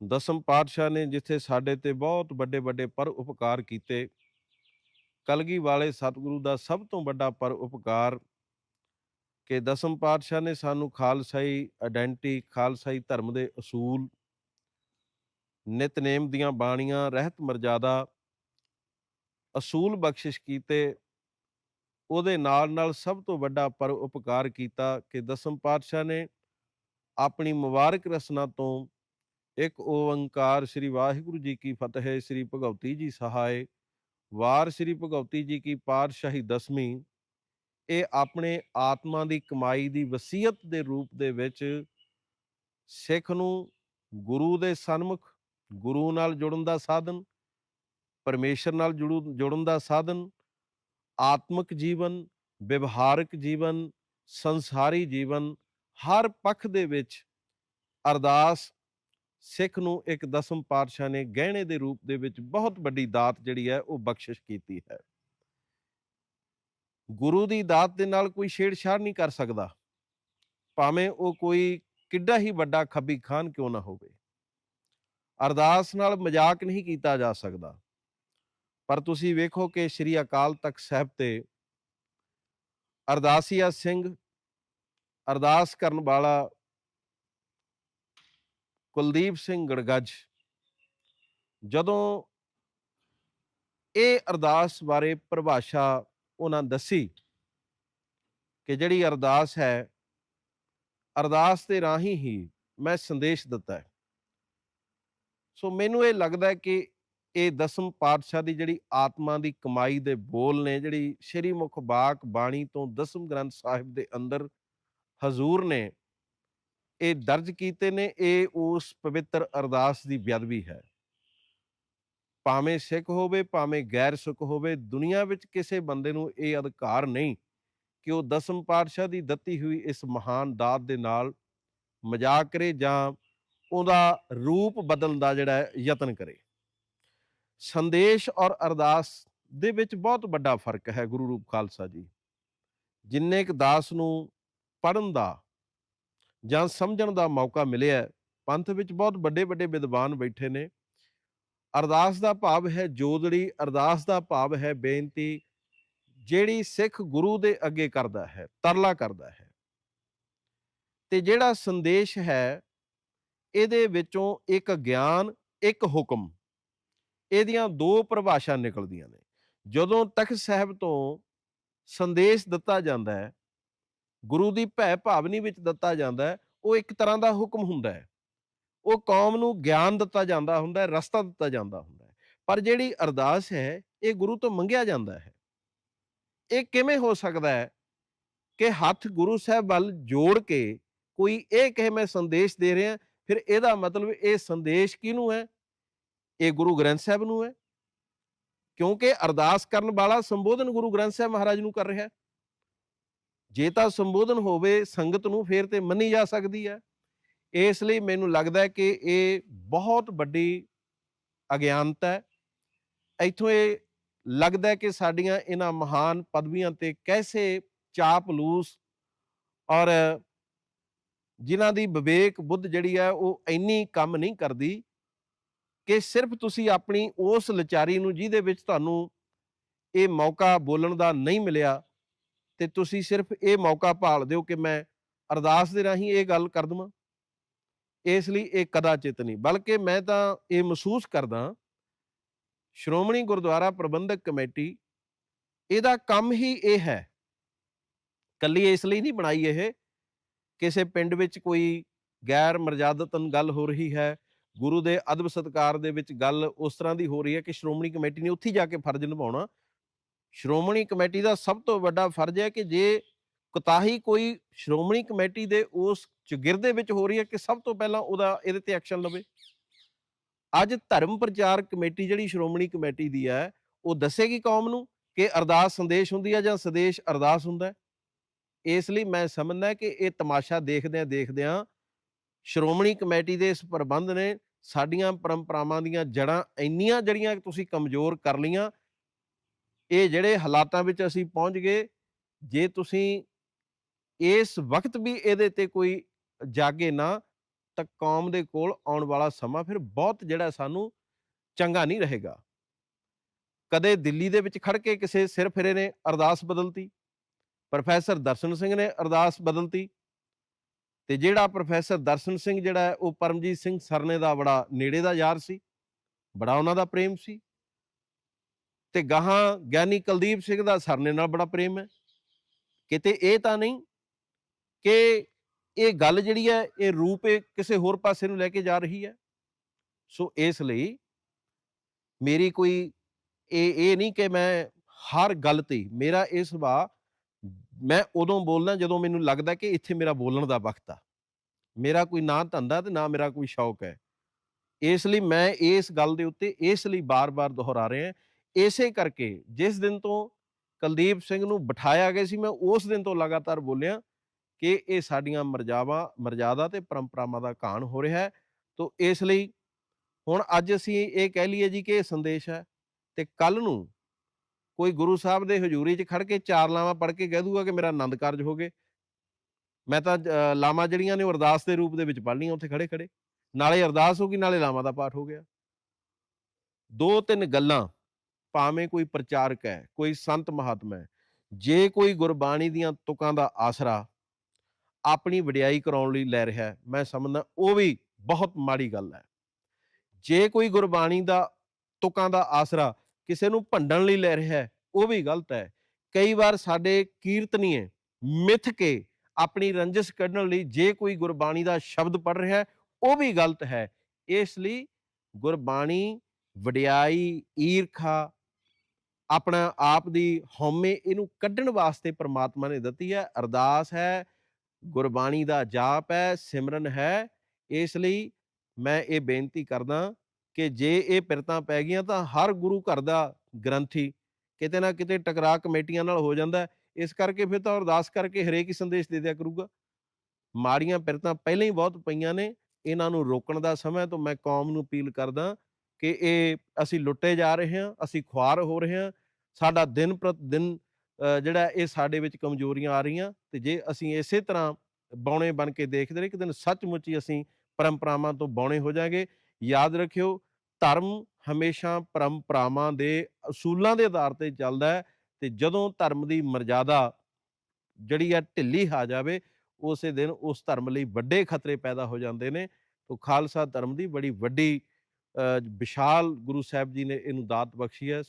ਦਸਮ ਪਾਤਸ਼ਾਹ ਨੇ ਜਿੱਥੇ ਸਾਡੇ ਤੇ ਬਹੁਤ ਵੱਡੇ ਵੱਡੇ ਪਰ ਉਪਕਾਰ ਕੀਤੇ, ਕਲਗੀ ਵਾਲੇ ਸਤਿਗੁਰੂ ਦਾ ਸਭ ਤੋਂ ਵੱਡਾ ਪਰ ਉਪਕਾਰ ਕਿ ਦਸਮ ਪਾਤਸ਼ਾਹ ਨੇ ਸਾਨੂੰ ਖਾਲਸਾਈ ਆਇਡੈਂਟੀ ਖਾਲਸਾਈ ਧਰਮ ਦੇ ਅਸੂਲ, ਨਿਤਨੇਮ ਦੀਆਂ ਬਾਣੀਆਂ, ਰਹਿਤ ਮਰਜ਼ਾਦਾ ਅਸੂਲ ਬਖਸ਼ਿਸ਼ ਕੀਤੇ, ਉਹਦੇ ਨਾਲ ਨਾਲ ਸਭ ਤੋਂ ਵੱਡਾ ਪਰ ਉਪਕਾਰ ਕੀਤਾ ਕਿ ਦਸਮ ਪਾਤਸ਼ਾਹ ਨੇ ਆਪਣੀ ਮੁਬਾਰਕ ਰਸਨਾ ਤੋਂ ਇੱਕ ਓੰਕਾਰ ਸ੍ਰੀ ਵਾਹਿਗੁਰੂ ਜੀ ਕੀ ਫਤਿਹ, ਸ੍ਰੀ ਭਗਵਤੀ ਜੀ ਸਹਾਏ। ਵਾਰ ਸ੍ਰੀ ਭਗਵਤੀ ਜੀ ਕੀ ਪਾਤਸ਼ਾਹੀ ਦਸਵੀਂ, ਇਹ ਆਪਣੇ ਆਤਮਾ ਦੀ ਕਮਾਈ ਦੀ ਵਸੀਅਤ ਦੇ ਰੂਪ ਦੇ ਵਿੱਚ ਸਿੱਖ ਨੂੰ ਗੁਰੂ ਦੇ ਸਨਮੁਖ, ਗੁਰੂ ਨਾਲ ਜੁੜਨ ਦਾ ਸਾਧਨ, ਪਰਮੇਸ਼ਰ ਨਾਲ ਜੁੜੂ, ਜੁੜਨ ਦਾ ਸਾਧਨ, ਆਤਮਿਕ ਜੀਵਨ, ਵਿਵਹਾਰਕ ਜੀਵਨ, ਸੰਸਾਰੀ ਜੀਵਨ, ਹਰ ਪੱਖ ਦੇ ਵਿੱਚ ਅਰਦਾਸ ਸਿੱਖ ਨੂੰ ਇੱਕ ਦਸਮ ਪਾਤਸ਼ਾਹ ਨੇ ਗਹਿਣੇ ਦੇ ਰੂਪ ਦੇ ਵਿੱਚ ਬਹੁਤ ਵੱਡੀ ਦਾਤ ਜਿਹੜੀ ਹੈ ਉਹ ਬਖਸ਼ਿਸ਼ ਕੀਤੀ ਹੈ। ਗੁਰੂ ਦੀ ਦਾਤ ਦੇ ਨਾਲ ਕੋਈ ਛੇੜਛਾੜ ਨਹੀਂ ਕਰ ਸਕਦਾ। ਭਾਵੇਂ ਉਹ ਕੋਈ ਕਿੱਡਾ ਹੀ ਵੱਡਾ ਖੱਬੀ ਖਾਨ ਕਿਉਂ ਨਾ ਹੋਵੇ। ਅਰਦਾਸ ਨਾਲ ਮਜ਼ਾਕ ਨਹੀਂ ਕੀਤਾ ਜਾ ਸਕਦਾ। ਪਰ ਤੁਸੀਂ ਵੇਖੋ ਕਿ ਸ੍ਰੀ ਅਕਾਲ ਤਖਤ ਸਾਹਿਬ ਤੇ ਅਰਦਾਸੀਆ ਸਿੰਘ ਅਰਦਾਸ ਕਰਨ ਵਾਲਾ ਕੁਲਦੀਪ ਸਿੰਘ ਗੜਗੱਜ। ਜਦੋਂ ਇਹ ਅਰਦਾਸ ਬਾਰੇ ਪਰਿਭਾਸ਼ਾ ਉਹਨਾਂ ਦੱਸੀ ਕਿ ਜਿਹੜੀ ਅਰਦਾਸ ਹੈ, ਅਰਦਾਸ ਦੇ ਰਾਹੀਂ ਹੀ ਮੈਂ ਸੰਦੇਸ਼ ਦਿੱਤਾ ਹੈ। ਸੋ ਮੈਨੂੰ ਇਹ ਲੱਗਦਾ ਹੈ ਕਿ ਇਹ ਦਸਮ ਪਾਤਸ਼ਾਹ ਦੀ ਜਿਹੜੀ ਆਤਮਾ ਦੀ ਕਮਾਈ ਦੇ ਬੋਲ ਨੇ, ਜਿਹੜੀ ਸ਼੍ਰੀ ਮੁਖ ਬਾਕ ਬਾਣੀ ਤੋਂ ਦਸਮ ਗ੍ਰੰਥ ਸਾਹਿਬ ਦੇ ਅੰਦਰ ਹਜ਼ੂਰ ਨੇ ਇਹ ਦਰਜ ਕੀਤੇ ਨੇ, ਇਹ ਉਸ ਪਵਿੱਤਰ ਅਰਦਾਸ ਦੀ ਬੇਅਦਬੀ ਹੈ। ਭਾਵੇਂ ਸਿੱਖ ਹੋਵੇ, ਭਾਵੇਂ ਗੈਰ ਸਿੱਖ ਹੋਵੇ, ਦੁਨੀਆ ਵਿੱਚ ਕਿਸੇ ਬੰਦੇ ਨੂੰ ਇਹ ਅਧਿਕਾਰ ਨਹੀਂ ਕਿ ਉਹ ਦਸਮ ਪਾਤਸ਼ਾਹ ਦੀ ਦਿੱਤੀ ਹੋਈ ਇਸ ਮਹਾਨ ਦਾਤ ਦੇ ਨਾਲ ਮਜ਼ਾਕ ਕਰੇ ਜਾਂ ਉਹਦਾ ਰੂਪ ਬਦਲਣ ਦਾ ਜਿਹੜਾ ਯਤਨ ਕਰੇ। ਸੰਦੇਸ਼ ਔਰ ਅਰਦਾਸ ਦੇ ਵਿੱਚ ਬਹੁਤ ਵੱਡਾ ਫ਼ਰਕ ਹੈ ਗੁਰੂ ਰੂਪ ਖਾਲਸਾ ਜੀ। ਜਿੰਨੇ ਇੱਕ ਦਾਸ ਨੂੰ ਪੜਨ ਦਾ ਜਾਂ ਸਮਝਣ ਦਾ ਮੌਕਾ ਮਿਲਿਆ ਪੰਥ ਵਿੱਚ ਬਹੁਤ ਵੱਡੇ ਵੱਡੇ ਵਿਦਵਾਨ ਬੈਠੇ ਨੇ। ਅਰਦਾਸ ਦਾ ਭਾਵ ਹੈ ਜੋਦੜੀ, ਅਰਦਾਸ ਦਾ ਭਾਵ ਹੈ ਬੇਨਤੀ, ਜਿਹੜੀ ਸਿੱਖ ਗੁਰੂ ਦੇ ਅੱਗੇ ਕਰਦਾ ਹੈ, ਤਰਲਾ ਕਰਦਾ ਹੈ। ਤੇ ਜਿਹੜਾ ਸੰਦੇਸ਼ ਹੈ, ਇਹਦੇ ਵਿੱਚੋਂ ਇੱਕ ਗਿਆਨ, ਇੱਕ ਹੁਕਮ, ਇਹਦੀਆਂ ਦੋ ਪਰਿਭਾਸ਼ਾ ਨਿਕਲਦੀਆਂ ਨੇ। ਜਦੋਂ ਤਖਤ ਸਾਹਿਬ ਤੋਂ ਸੰਦੇਸ਼ ਦਿੱਤਾ ਜਾਂਦਾ ਹੈ ਗੁਰੂ ਦੀ ਭੈ ਭਾਵਨੀ ਵਿੱਚ ਦਿੱਤਾ ਜਾਂਦਾ ਹੈ, ਉਹ ਇੱਕ ਤਰ੍ਹਾਂ ਦਾ ਹੁਕਮ ਹੁੰਦਾ ਹੈ। ਉਹ ਕੌਮ ਨੂੰ ਗਿਆਨ ਦਿੱਤਾ ਜਾਂਦਾ ਹੁੰਦਾ ਹੈ, ਰਸਤਾ ਦਿੱਤਾ ਜਾਂਦਾ ਹੁੰਦਾ ਹੈ। ਪਰ ਜਿਹੜੀ ਅਰਦਾਸ ਹੈ, ਇਹ ਗੁਰੂ ਤੋਂ ਮੰਗਿਆ ਜਾਂਦਾ ਹੈ। ਇਹ ਕਿਵੇਂ ਹੋ ਸਕਦਾ ਹੈ ਕਿ ਹੱਥ ਗੁਰੂ ਸਾਹਿਬ ਵੱਲ ਜੋੜ ਕੇ ਕੋਈ ਇਹ ਕਹੇ ਮੈਂ ਸੰਦੇਸ਼ ਦੇ ਰਿਹਾ, ਫਿਰ ਇਹਦਾ ਮਤਲਬ ਇਹ ਸੰਦੇਸ਼ ਕਿਹਨੂੰ ਹੈ? ਇਹ ਗੁਰੂ ਗ੍ਰੰਥ ਸਾਹਿਬ ਨੂੰ ਹੈ। ਕਿਉਂਕਿ ਅਰਦਾਸ ਕਰਨ ਵਾਲਾ ਸੰਬੋਧਨ ਗੁਰੂ ਗ੍ਰੰਥ ਸਾਹਿਬ ਮਹਾਰਾਜ ਨੂੰ ਕਰ ਰਿਹਾ। ਹੈ ਜੇ ਤਾਂ ਸੰਬੋਧਨ ਹੋਵੇ, ਸੰਗਤ ਨੂੰ ਫੇਰ ਤੇ ਮੰਨੀ ਜਾ ਸਕਦੀ ਹੈ। ਇਸ ਲਈ ਮੈਨੂੰ ਲੱਗਦਾ ਹੈ ਕਿ ਇਹ ਬਹੁਤ ਵੱਡੀ ਅਗਿਆਨਤਾ ਹੈ। ਇੱਥੋਂ ਇਹ ਲੱਗਦਾ ਹੈ ਕਿ ਸਾਡੀਆਂ ਇਹਨਾਂ ਮਹਾਨ ਪਦਵੀਆਂ ਤੇ ਕੈਸੇ ਚਾਪਲੂਸ ਔਰ ਜਿਨ੍ਹਾਂ ਦੀ ਵਿਵੇਕ ਬੁੱਧ ਜਿਹੜੀ ਹੈ, ਉਹ ਇੰਨੀ ਕੰਮ ਨਹੀਂ ਕਰਦੀ ਕਿ ਸਿਰਫ ਤੁਸੀਂ ਆਪਣੀ ਉਸ ਲਚਾਰੀ ਨੂੰ ਜਿਹਦੇ ਵਿੱਚ ਤੁਹਾਨੂੰ ਇਹ ਮੌਕਾ ਬੋਲਣ ਦਾ ਨਹੀਂ ਮਿਲਿਆ ਤੇ ਤੁਸੀਂ ਸਿਰਫ ਇਹ ਮੌਕਾ ਭਾਲ ਦਿਓ ਕਿ ਮੈਂ ਅਰਦਾਸ ਦੇ ਰਾਹੀਂ ਇਹ ਗੱਲ ਕਰ ਦਵਾਂ। ਇਸ ਲਈ ਇਹ ਕਦਾਚਿਤ ਨਹੀਂ, ਬਲਕਿ ਮੈਂ ਤਾਂ ਇਹ ਮਹਿਸੂਸ ਕਰਦਾ ਸ਼੍ਰੋਮਣੀ ਗੁਰਦੁਆਰਾ ਪ੍ਰਬੰਧਕ ਕਮੇਟੀ ਇਹਦਾ ਕੰਮ ਹੀ ਇਹ ਹੈ। ਕੱਲੀ ਇਸ ਲਈ ਨਹੀਂ ਬਣਾਈ ਇਹ, ਕਿਸੇ ਪਿੰਡ ਵਿੱਚ ਕੋਈ ਗੈਰ ਮਰਜ਼ਾਦਤਨ ਗੱਲ ਹੋ ਰਹੀ ਹੈ, ਗੁਰੂ ਦੇ ਅਦਬ ਸਤਕਾਰ ਦੇ ਵਿੱਚ ਗੱਲ ਉਸ ਤਰ੍ਹਾਂ ਦੀ ਹੋ ਰਹੀ ਹੈ ਕਿ ਸ਼੍ਰੋਮਣੀ ਕਮੇਟੀ ਨੇ ਉੱਥੇ ਜਾ ਕੇ ਫਰਜ਼ ਨਿਭਾਉਣਾ। ਸ਼੍ਰੋਮਣੀ ਕਮੇਟੀ ਦਾ ਸਭ ਤੋਂ ਵੱਡਾ ਫਰਜ਼ ਹੈ ਕਿ ਜੇ ਕੁਤਾਹੀ ਕੋਈ ਸ਼੍ਰੋਮਣੀ ਕਮੇਟੀ ਦੇ ਉਸ ਚਗਿਰਦੇ ਵਿੱਚ ਹੋ ਰਹੀ ਹੈ ਕਿ ਸਭ ਤੋਂ ਪਹਿਲਾਂ ਉਹਦਾ ਇਹਦੇ ਤੇ ਐਕਸ਼ਨ ਲਵੇ। ਅੱਜ ਧਰਮ ਪ੍ਰਚਾਰ ਕਮੇਟੀ ਜਿਹੜੀ ਸ਼੍ਰੋਮਣੀ ਕਮੇਟੀ ਦੀ ਹੈ, ਉਹ ਦੱਸੇਗੀ ਕੌਮ ਨੂੰ ਕਿ ਅਰਦਾਸ ਸੰਦੇਸ਼ ਹੁੰਦੀ ਹੈ ਜਾਂ ਸੰਦੇਸ਼ ਅਰਦਾਸ ਹੁੰਦਾ ਇਸ ਲਈ ਮੈਂ ਸਮਝਦਾ ਕਿ ਇਹ ਤਮਾਸ਼ਾ ਦੇਖਦਿਆਂ ਦੇਖਦਿਆਂ ਸ਼੍ਰੋਮਣੀ ਕਮੇਟੀ ਦੇ ਇਸ ਪ੍ਰਬੰਧ ਨੇ ਸਾਡੀਆਂ ਪਰੰਪਰਾਵਾਂ ਦੀਆਂ ਜੜਾਂ ਇੰਨੀਆਂ ਜੜੀਆਂ ਤੁਸੀਂ ਕਮਜ਼ੋਰ ਕਰ ਲੀਆਂ ਇਹ ਜਿਹੜੇ ਹਾਲਾਤਾਂ ਵਿੱਚ ਅਸੀਂ ਪਹੁੰਚ ਗਏ, ਜੇ ਤੁਸੀਂ ਇਸ ਵਕਤ ਵੀ ਇਹਦੇ ਤੇ ਕੋਈ ਜਾਗੇ ਨਾ, ਤਾਂ ਕੌਮ ਦੇ ਕੋਲ ਆਉਣ ਵਾਲਾ ਸਮਾਂ ਫਿਰ ਬਹੁਤ ਜਿਹੜਾ ਸਾਨੂੰ ਚੰਗਾ ਨਹੀਂ ਰਹੇਗਾ। ਕਦੇ ਦਿੱਲੀ ਦੇ ਵਿੱਚ ਖੜ ਕੇ ਕਿਸੇ ਸਿਰ ਫਿਰੇ ਨੇ ਅਰਦਾਸ ਬਦਲਤੀ, ਪ੍ਰੋਫੈਸਰ ਦਰਸ਼ਨ ਸਿੰਘ ਨੇ ਅਰਦਾਸ ਬਦਲਤੀ ਤੇ ਜਿਹੜਾ ਪ੍ਰੋਫੈਸਰ ਦਰਸ਼ਨ ਸਿੰਘ ਜਿਹੜਾ ਉਹ ਪਰਮਜੀਤ ਸਿੰਘ ਸਰਨੇ ਦਾ ਬੜਾ ਨੇੜੇ ਦਾ ਯਾਰ ਸੀ, ਬੜਾ ਉਹਨਾਂ ਦਾ ਪ੍ਰੇਮ ਸੀ। ਤੇ ਗਾਹਾਂ ਗਿਆਨੀ ਕੁਲਦੀਪ ਸਿੰਘ ਦਾ ਸਰਨੇ ਨਾਲ ਬੜਾ ਪ੍ਰੇਮ ਹੈ। ਕਿਤੇ ਇਹ ਤਾਂ ਨਹੀਂ ਕਿ ਇਹ ਗੱਲ ਜਿਹੜੀ ਹੈ, ਇਹ ਰੂਪ ਕਿਸੇ ਹੋਰ ਪਾਸੇ ਨੂੰ ਲੈ ਕੇ ਜਾ ਰਹੀ ਹੈ। ਸੋ ਇਸ ਲਈ ਮੇਰੀ ਕੋਈ ਇਹ ਇਹ ਨਹੀਂ ਕਿ ਮੈਂ ਹਰ ਗੱਲ ਤੇ ਮੇਰਾ ਇਹ ਸੁਭਾਅ ਮੈਂ ਉਦੋਂ ਬੋਲਣਾ ਜਦੋਂ ਮੈਨੂੰ ਲੱਗਦਾ ਕਿ ਇੱਥੇ ਮੇਰਾ ਬੋਲਣ ਦਾ ਵਕਤ ਆ। ਮੇਰਾ ਕੋਈ ਨਾ ਧੰਦਾ ਤੇ ਨਾ ਮੇਰਾ ਕੋਈ ਸ਼ੌਕ ਹੈ। ਇਸ ਲਈ ਮੈਂ ਇਸ ਗੱਲ ਦੇ ਉੱਤੇ ਇਸ ਲਈ ਬਾਰ-ਬਾਰ ਦੁਹਰਾ ਰਿਹਾ। ਇਸੇ ਕਰਕੇ ਜਿਸ ਦਿਨ ਤੋਂ ਕੁਲਦੀਪ ਸਿੰਘ ਨੂੰ ਬਿਠਾਇਆ ਗਿਆ ਸੀ, ਮੈਂ ਉਸ ਦਿਨ ਤੋਂ ਲਗਾਤਾਰ ਬੋਲਿਆ ਕਿ ਇਹ ਸਾਡੀਆਂ ਮਰਜ਼ਾਵਾ, ਮਰਜ਼ਾਦਾ ਤੇ ਪਰੰਪਰਾਵਾਂ ਦਾ ਘਾਣ ਹੋ ਰਿਹਾ ਹੈ। ਤੋਂ ਇਸ ਲਈ ਹੁਣ ਅੱਜ ਅਸੀਂ ਇਹ ਕਹਿ ਲਈਏ ਜੀ ਕਿ ਇਹ ਸੰਦੇਸ਼ ਹੈ ਤੇ ਕੱਲ ਨੂੰ ਕੋਈ ਗੁਰੂ ਸਾਹਿਬ ਦੇ ਹਜ਼ੂਰੀ 'ਚ ਖੜ ਕੇ ਚਾਰ ਲਾਵਾਂ ਪੜ੍ਹ ਕੇ ਕਹਿ ਦੂਗਾ ਕਿ ਮੇਰਾ ਆਨੰਦ ਕਾਰਜ ਹੋ ਗਏ। ਮੈਂ ਤਾਂ ਲਾਵਾਂ ਜਿਹੜੀਆਂ ਨੇ ਉਹ ਅਰਦਾਸ ਦੇ ਰੂਪ ਦੇ ਵਿੱਚ ਪੜ੍ਹ ਲਈਆਂ, ਉੱਥੇ ਖੜੇ ਖੜੇ ਨਾਲੇ ਅਰਦਾਸ ਹੋ ਗਈ, ਨਾਲੇ ਲਾਵਾਂ ਦਾ ਪਾਠ ਹੋ ਗਿਆ। ਦੋ ਤਿੰਨ ਗੱਲਾਂ ਭਾਵੇਂ ਕੋਈ ਪ੍ਰਚਾਰਕ ਹੈ, ਕੋਈ ਸੰਤ ਮਹਾਤਮਾ ਹੈ, ਜੇ ਕੋਈ ਗੁਰਬਾਣੀ ਦੀਆਂ ਤੁਕਾਂ ਦਾ ਆਸਰਾ ਆਪਣੀ ਵਡਿਆਈ ਕਰਾਉਣ ਲਈ ਲੈ ਰਿਹਾ ਹੈ, ਮੈਂ ਸਮਝਦਾ ਉਹ ਵੀ ਬਹੁਤ ਮਾੜੀ ਗੱਲ ਹੈ। ਜੇ ਕੋਈ ਗੁਰਬਾਣੀ ਦਾ ਤੁਕਾਂ ਦਾ ਆਸਰਾ ਕਿਸੇ ਨੂੰ ਭੰਡਣ ਲਈ ਲੈ ਰਿਹਾ ਹੈ, ਉਹ ਵੀ ਗਲਤ ਹੈ। ਕਈ ਵਾਰ ਸਾਡੇ ਕੀਰਤਨੀਏ ਮਿੱਥ ਕੇ ਆਪਣੀ ਰੰਜਿਸ਼ ਕੱਢਣ ਲਈ ਜੇ ਕੋਈ ਗੁਰਬਾਣੀ ਦਾ ਸ਼ਬਦ ਪੜ ਰਿਹਾ ਹੈ, ਉਹ ਵੀ ਗਲਤ ਹੈ। ਇਸ ਲਈ ਗੁਰਬਾਣੀ ਵਡਿਆਈ, ਈਰਖਾ ਆਪਣਾ ਆਪ ਦੀ ਹਉਮੈ ਇਹਨੂੰ ਕੱਢਣ ਵਾਸਤੇ ਪ੍ਰਮਾਤਮਾ ਨੇ ਦਿੱਤੀ ਹੈ। ਅਰਦਾਸ ਹੈ, ਗੁਰਬਾਣੀ ਦਾ ਜਾਪ ਹੈ, ਸਿਮਰਨ ਹੈ। ਇਸ ਲਈ ਮੈਂ ਇਹ ਬੇਨਤੀ ਕਰਦਾ ਕਿ ਜੇ ਇਹ ਪਿਰਤਾਂ ਪੈ ਗਈਆਂ ਤਾਂ ਹਰ ਗੁਰੂ ਘਰ ਦਾ ਗ੍ਰੰਥੀ ਕਿਤੇ ਨਾ ਕਿਤੇ ਟਕਰਾ ਕਮੇਟੀਆਂ ਨਾਲ ਹੋ ਜਾਂਦਾ ਇਸ ਕਰਕੇ ਫਿਰ ਤਾਂ ਅਰਦਾਸ ਕਰਕੇ ਹਰੇਕ ਹੀ ਸੰਦੇਸ਼ ਦੇ ਦਿਆ ਕਰੂਗਾ। ਮਾੜੀਆਂ ਪਿਰਤਾਂ ਪਹਿਲਾਂ ਹੀ ਬਹੁਤ ਪਈਆਂ ਨੇ। ਇਹਨਾਂ ਨੂੰ ਰੋਕਣ ਦਾ ਸਮਾਂ ਤੋਂ ਮੈਂ ਕੌਮ ਨੂੰ ਅਪੀਲ ਕਰਦਾ ਕਿ ਇਹ ਅਸੀਂ ਲੁੱਟੇ ਜਾ ਰਹੇ ਹਾਂ, ਅਸੀਂ ਖੁਆਰ ਹੋ ਰਹੇ ਹਾਂ, ਸਾਡਾ ਦਿਨ ਪ੍ਰਤ ਦਿਨ ਜਿਹੜਾ ਇਹ ਸਾਡੇ ਵਿੱਚ ਕਮਜ਼ੋਰੀਆਂ ਆ ਰਹੀਆਂ ਤੇ ਜੇ ਅਸੀਂ ਇਸੇ ਤਰ੍ਹਾਂ ਬੌਣੇ ਬਣ ਕੇ ਦੇਖਦੇ ਰਹੇ, ਇੱਕ ਦਿਨ ਸੱਚਮੁੱਚ ਹੀ ਅਸੀਂ ਪਰੰਪਰਾਵਾਂ ਤੋਂ ਬੌਣੇ ਹੋ ਜਾਾਂਗੇ ਯਾਦ ਰੱਖਿਓ, ਧਰਮ ਹਮੇਸ਼ਾ ਪਰੰਪਰਾਵਾਂ ਦੇ ਅਸੂਲਾਂ ਦੇ ਆਧਾਰ ਤੇ ਚੱਲਦਾ ਹੈ ਤੇ ਜਦੋਂ ਧਰਮ ਦੀ ਮਰਜ਼ਾਦਾ ਜਿਹੜੀ ਆ ਢਿੱਲੀ ਆ ਜਾਵੇ, ਉਸੇ ਦਿਨ ਉਸ ਧਰਮ ਲਈ ਵੱਡੇ ਖਤਰੇ ਪੈਦਾ ਹੋ ਜਾਂਦੇ ਨੇ। ਤੋਂ ਖਾਲਸਾ ਧਰਮ ਦੀ ਬੜੀ ਵੱਡੀ ਵਿਸ਼ਾਲ ਗੁਰੂ ਸਾਹਿਬ ਜੀ ਨੇ ਇਹਨੂੰ ਦਾਤ ਬਖਸ਼ੀ ਹੈ